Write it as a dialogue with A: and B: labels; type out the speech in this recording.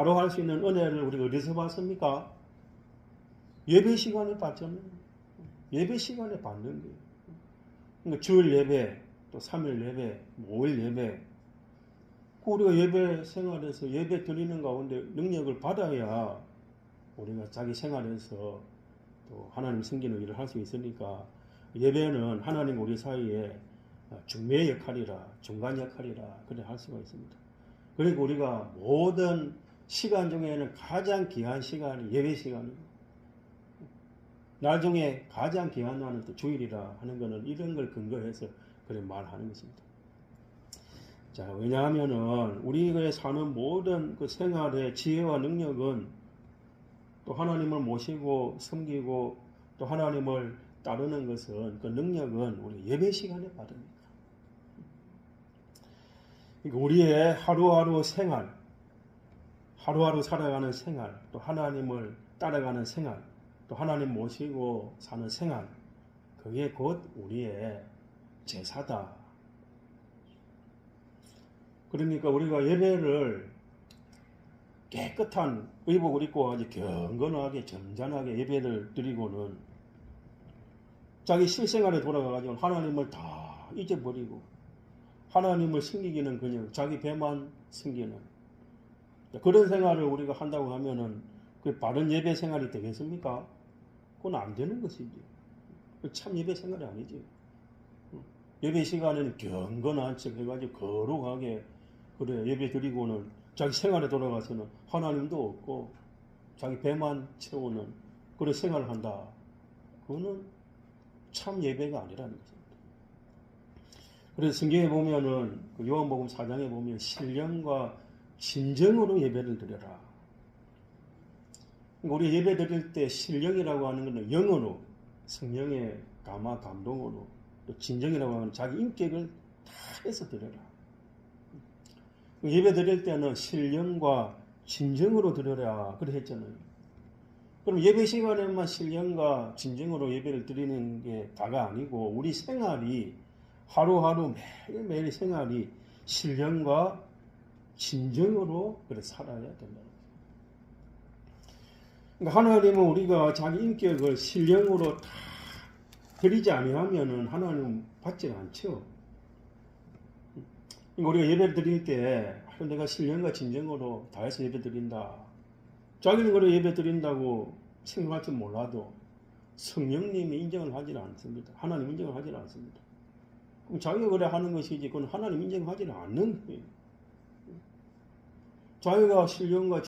A: 바로 할 수 있는 은혜를 우리가 어디서 봤습니까? 예배 시간에 봤잖아요. 예배 시간에 받는 거예요. 그러니까 주일 예배, 또 3일 예배, 5일 예배. 그 우리가 예배 생활에서 예배 드리는 가운데 능력을 받아야 우리가 자기 생활에서 또 하나님 섬기는 일을 할 수 있으니까 예배는 하나님 우리 사이에 중매 역할이라 중간 역할이라 그래 할 수가 있습니다. 그리고 우리가 모든 시간 중에는 가장 귀한 시간이 예배 시간이고 날 중에 가장 귀한 날은 또 주일이라 하는 것은 이런 걸 근거해서 그래 말하는 것입니다. 자, 왜냐하면은 우리가 사는 모든 그 생활의 지혜와 능력은 또 하나님을 모시고 섬기고 또 하나님을 따르는 것은 그 능력은 우리 예배 시간에 받습니다. 그러니까 우리의 하루하루 생활, 하루하루 살아가는 생활, 또 하나님을 따라가는 생활, 또 하나님 모시고 사는 생활, 그게 곧 우리의 제사다. 그러니까 우리가 예배를 깨끗한 의복을 입고 아주 경건하게 점잖하게 예배를 드리고는 자기 실생활에 돌아가가지고 하나님을 다 잊어버리고 하나님을 섬기기는 그냥 자기 배만 섬기는 그런 생활을 우리가 한다고 하면은 그 바른 예배 생활이 되겠습니까? 그건 안 되는 것이지. 그참 예배 생활이 아니지. 예배 시간에는 경건한 척 해가지고 거룩하게 그래 예배 드리고는 자기 생활에 돌아가서는 하나님도 없고 자기 배만 채우는 그런 생활을 한다. 그거는 참 예배가 아니라는 것입니다. 그래서 성경에 보면은 그 요한복음 4장에 보면 신령과 진정으로 예배를 드려라. 그러니까 우리 예배 드릴 때 신령이라고 하는 것은 영으로 성령의 감화 감동으로 또 진정이라고 하는 자기 인격을 다 해서 드려라. 예배 드릴 때는 신령과 진정으로 드려라 그래 했잖아요. 그럼 예배 시간에만 신령과 진정으로 예배를 드리는 게 다가 아니고 우리 생활이 하루하루 매일매일 생활이 신령과 진정으로 그래 살아야 된다. 그러니까 하나님은 우리가 자기 인격을 신령으로 다 드리지 아니하면은 하나님 받지 않죠. 그러니까 우리가 예배 드릴 때 하루 내가 신령과 진정으로 다해서 예배 드린다. 자기는 그래 예배 드린다고 생각할지 몰라도 성령님이 인정을 하지는 않습니다. 하나님 인정을 하지는 않습니다. 그럼 자기가 그래 하는 것이지 그건 하나님 인정하지는 않는 거예요. 자기가 신령과